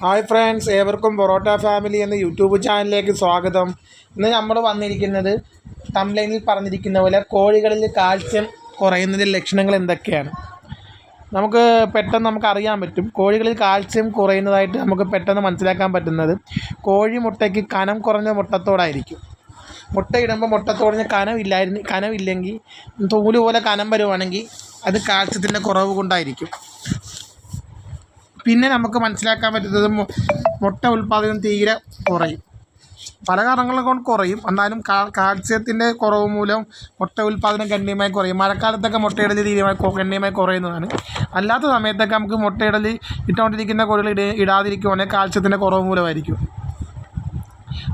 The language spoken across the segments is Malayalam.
ഹായ് ഫ്രണ്ട്സ് ഏവർക്കും പൊറോട്ട ഫാമിലി എന്ന യൂട്യൂബ് ചാനലിലേക്ക് സ്വാഗതം. ഇന്ന് നമ്മൾ വന്നിരിക്കുന്നത് തംലൈനിൽ പറഞ്ഞിരിക്കുന്ന പോലെ കോഴികളിൽ കാൽസ്യം കുറയുന്നതിന്റെ ലക്ഷണങ്ങൾ എന്തൊക്കെയാണ്? നമുക്ക് പെട്ടെന്ന് നമുക്ക് അറിയാൻ പറ്റും. കോഴികളിൽ കാൽസ്യം കുറയുന്നതായിട്ട് നമുക്ക് പെട്ടെന്ന് മനസ്സിലാക്കാൻ പറ്റുന്നത് കോഴി മുട്ടയ്ക്ക് കനം കുറഞ്ഞ മുട്ടത്തോടായിരിക്കും. മുട്ടയിടുമ്പോൾ മുട്ടത്തോടിന് കനമില്ലായിരുന്നു കനമില്ലെങ്കിൽ തൂൽ പോലെ കനം വരുവാണെങ്കിൽ അത് കാൽസ്യത്തിന്റെ കുറവ് കൊണ്ടായിരിക്കും. പിന്നെ നമുക്ക് മനസ്സിലാക്കാൻ പറ്റുന്നത് മുട്ട ഉൽപ്പാദനം തീരെ കുറയും. പല കാരണങ്ങൾ കൊണ്ട് കുറയും. എന്നാലും കാൽസ്യത്തിന്റെ കുറവ് മൂലം മുട്ട ഉൽപ്പാദനം ഗണ്യമായി കുറയും. മഴക്കാലത്തൊക്കെ മുട്ടയിടലി തീരുമായി ഗണ്യമായി കുറയുന്നതാണ്. അല്ലാത്ത സമയത്തൊക്കെ നമുക്ക് മുട്ടയിടലി ഇട്ടുകൊണ്ടിരിക്കുന്ന കോഴികൾ ഇട ഇടാതിരിക്കുവാണെങ്കിൽ കാൽസ്യത്തിന്റെ കുറവ് മൂലമായിരിക്കും.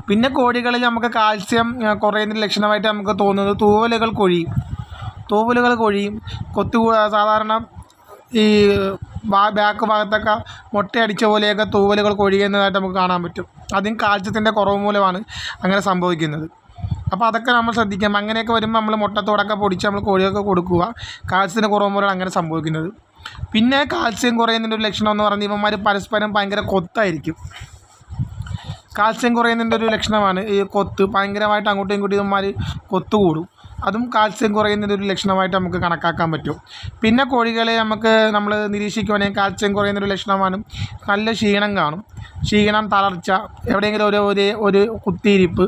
പിന്നെ കോഴികളിൽ നമുക്ക് കാൽസ്യം കുറയുന്ന കുറയുന്നതിന്റെ ലക്ഷണമായിട്ട് നമുക്ക് തോന്നുന്നത് തൂവലുകൾ കൊഴിയും. തൂവലുകൾ കൊഴിയും. കൊത്തു സാധാരണ ഈ ബാക്ക് ഭാഗത്തൊക്കെ മുട്ടയടിച്ച പോലെയൊക്കെ തൂവലുകൾ കൊഴിയുന്നതായിട്ട് നമുക്ക് കാണാൻ പറ്റും. അതും കാൽസ്യത്തിന്റെ കുറവ് മൂലമാണ് അങ്ങനെ സംഭവിക്കുന്നത്. അപ്പോൾ അതൊക്കെ നമ്മൾ ശ്രദ്ധിക്കാം. അങ്ങനെയൊക്കെ വരുമ്പോൾ നമ്മൾ മുട്ടത്തോടൊക്കെ പൊടിച്ച് നമ്മൾ കോഴിയൊക്കെ കൊടുക്കുക. കാൽസ്യത്തിന് കുറവ് മൂലമാണ് അങ്ങനെ സംഭവിക്കുന്നത്. പിന്നെ കാൽസ്യം കുറയുന്നതിന്റെ ഒരു ലക്ഷണം എന്ന് പറഞ്ഞാൽ ഇവന്മാർ പരസ്പരം ഭയങ്കര കൊത്തായിരിക്കും. കാൽസ്യം കുറയുന്നതിന്റെ ഒരു ലക്ഷണമാണ് ഈ കൊത്ത്. ഭയങ്കരമായിട്ട് അങ്ങോട്ടും ഇങ്ങോട്ടും ഇവന്മാർ കൊത്ത് കൂടും അതും കാൽസ്യം കുറയുന്നതിന്റെ ഒരു ലക്ഷണമായിട്ട് നമുക്ക് കണക്കാക്കാൻ പറ്റും. പിന്നെ കോഴികളെ നമുക്ക് നമ്മൾ നിരീക്ഷിക്കുവാണെങ്കിൽ കാൽസ്യം കുറയുന്നൊരു ലക്ഷണമാണ്. നല്ല ക്ഷീണം കാണും. ക്ഷീണം തളർച്ച എവിടെയെങ്കിലും ഒരു ഒരു ഒരു കുത്തിയിരിപ്പ്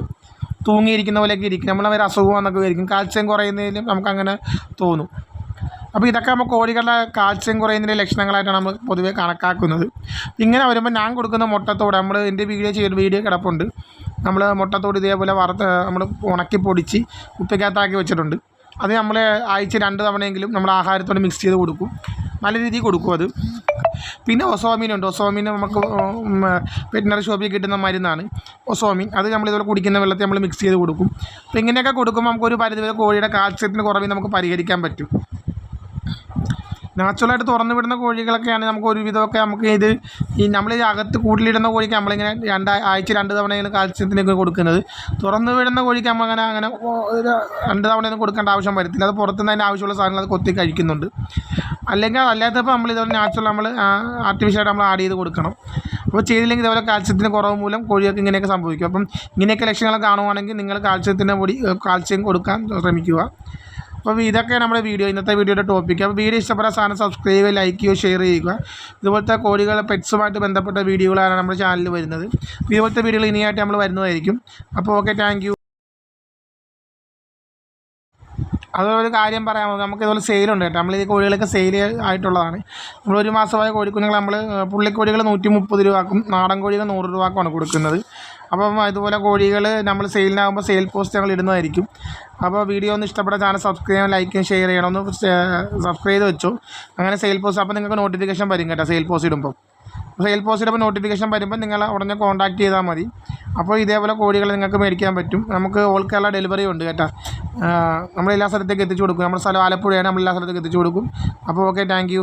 തൂങ്ങിയിരിക്കുന്ന പോലെയൊക്കെ ഇരിക്കും. നമ്മൾ അവർ അസുഖം എന്നൊക്കെ വിചാരിക്കും. കാൽസ്യം കുറയുന്നതിലും നമുക്കങ്ങനെ തോന്നും. അപ്പോൾ ഇതൊക്കെ നമ്മൾ കോഴികളുടെ കാൽസ്യം കുറയുന്നതിന്റെ ലക്ഷണങ്ങളായിട്ടാണ് നമ്മൾ പൊതുവേ കണക്കാക്കുന്നത്. ഇങ്ങനെ വരുമ്പോൾ ഞാൻ കൊടുക്കുന്ന മുട്ടത്തോടെ നമ്മൾ എന്റെ വീഡിയോ ചെയ്ത് വീഡിയോ കിടപ്പുണ്ട്. നമ്മൾ മുട്ടത്തോട് ഇതേപോലെ വറുത്ത് നമ്മൾ ഉണക്കി പൊടിച്ച് ഉപ്പിക്കകത്താക്കി വെച്ചിട്ടുണ്ട്. അത് നമ്മൾ ആഴ്ച രണ്ട് തവണയെങ്കിലും നമ്മൾ ആഹാരത്തോട് മിക്സ് ചെയ്ത് കൊടുക്കും. നല്ല രീതിയിൽ കൊടുക്കും അത്. പിന്നെ ഒസോമീനുണ്ട് ഒസോമീൻ നമുക്ക് വെറ്റിനറി ഷോപ്പിൽ കിട്ടുന്ന മരുന്നാണ്. ഒസോമീൻ. അത് നമ്മൾ ഇതുപോലെ കുടിക്കുന്ന വെള്ളത്തിൽ നമ്മൾ മിക്സ് ചെയ്ത് കൊടുക്കും. അപ്പോൾ ഇങ്ങനെയൊക്കെ കൊടുക്കുമ്പോൾ നമുക്കൊരു പരിധിവരെ കോഴിയുടെ കാൽസ്യത്തിന് കുറവ് നമുക്ക് പരിഹരിക്കാൻ പറ്റും. നാച്ചുറലായിട്ട് തുറന്നു വിടുന്ന കോഴികളൊക്കെയാണ് നമുക്ക് ഒരുവിധമൊക്കെ നമുക്ക് ഇത് ഈ നമ്മൾ ഈ അകത്ത് കൂട്ടിലിടുന്ന കോഴിക്ക് നമ്മളിങ്ങനെ രണ്ട് ആഴ്ച രണ്ട് തവണയാണ് കാൽസ്യത്തിനൊക്കെ കൊടുക്കുന്നത്. തുറന്നു വിടുന്ന കോഴിക്ക് നമ്മളങ്ങനെ അങ്ങനെ രണ്ട് തവണയൊന്നും കൊടുക്കേണ്ട ആവശ്യം വരത്തില്ല. അത് പുറത്തുനിന്ന് അതിന്റെ ആവശ്യമുള്ള സാധനങ്ങൾ അത് കൊത്തി കഴിക്കുന്നുണ്ട്. അല്ലെങ്കിൽ അതല്ലാത്തപ്പോൾ നമ്മൾ ഇതുപോലെ നാച്ചുറൽ നമ്മൾ ആർട്ടിഫിഷ്യലായിട്ട് നമ്മൾ ആഡ് ചെയ്ത് കൊടുക്കണം. അപ്പോൾ ചെയ്തില്ലെങ്കിൽ ഇതുപോലെ കാൽസ്യത്തിന് കുറവ് മൂലം കോഴികൾക്ക് ഇങ്ങനെയൊക്കെ സംഭവിക്കും. അപ്പം ഇങ്ങനെയൊക്കെ ലക്ഷണങ്ങൾ കാണുവാണെങ്കിൽ നിങ്ങൾ കാൽസ്യത്തിന്റെ പൊടി കാൽസ്യം കൊടുക്കാൻ ശ്രമിക്കുക. അപ്പോൾ ഇതൊക്കെ നമ്മുടെ വീഡിയോ ഇന്നത്തെ വീഡിയോയുടെ ടോപ്പിക്ക് അപ്പോൾ വീഡിയോ ഇഷ്ടപ്പെട്ട സാധനം സബ്സ്ക്രൈബ് ചെയ്യുക ലൈക്ക് ചെയ്യുക ഷെയർ ചെയ്യുക. ഇതുപോലത്തെ കോഴികളെ പെറ്റ്സുമായിട്ട് ബന്ധപ്പെട്ട വീഡിയോകളാണ് നമ്മുടെ ചാനലിൽ വരുന്നത്. ഇതുപോലത്തെ വീഡിയോകൾ ഇനിയായിട്ട് നമ്മൾ വരുന്നതായിരിക്കും. അപ്പോൾ ഓക്കെ താങ്ക് ഒരു കാര്യം പറയാൻ നമുക്ക് ഇതുപോലെ സെയിലുണ്ട് കേട്ടോ. നമ്മൾ ഈ കോഴികളൊക്കെ സെയിൽ ആയിട്ടുള്ളതാണ്. നമ്മൾ മാസമായ കോഴിക്കുഞ്ഞുങ്ങൾ നമ്മൾ പുള്ളിക്കോഴികൾ നൂറ്റി മുപ്പത് രൂപക്കും നാടൻ കോഴികൾ നൂറ് രൂപക്കുമാണ് കൊടുക്കുന്നത്. അപ്പം ഇതുപോലെ കോഴികൾ നമ്മൾ സെയിലിനാകുമ്പോൾ സെയിൽ പോസ്റ്റ് ഞങ്ങൾ ഇടുന്നതായിരിക്കും. അപ്പോൾ വീഡിയോ ഒന്ന് ഇഷ്ടപ്പെട്ട ചാനൽ സബ്സ്ക്രൈബ് ചെയ്യാൻ ലൈക്കും ഷെയർ ചെയ്യണം. ഒന്ന് സബ്സ്ക്രൈബ് ചെയ്ത് വെച്ചു. അങ്ങനെ സെയിൽ പോസ്റ്റ് അപ്പോൾ നിങ്ങൾക്ക് നോട്ടിഫിക്കേഷൻ വരും കേട്ടോ സെയിൽ പോസ്റ്റ് ഇടുമ്പോൾ സെയിൽ പോസ്റ്റ് ഇടുമ്പോൾ നോട്ടിഫിക്കേഷൻ വരുമ്പോൾ നിങ്ങൾ ഉടനെ കോൺടാക്ട് ചെയ്താൽ മതി. അപ്പോൾ ഇതേപോലെ കോഴികൾ നിങ്ങൾക്ക് മേടിക്കാൻ പറ്റും. നമുക്ക് ഓൾ കേരള ഡെലിവറി ഉണ്ട് കേട്ടോ. നമ്മൾ എല്ലാ സ്ഥലത്തേക്ക് എത്തിച്ചു കൊടുക്കും. നമ്മുടെ സ്ഥലം ആലപ്പുഴയാണ് നമ്മൾ എല്ലാ സ്ഥലത്തേക്ക് എത്തിച്ചു കൊടുക്കും. അപ്പോൾ ഓക്കെ താങ്ക്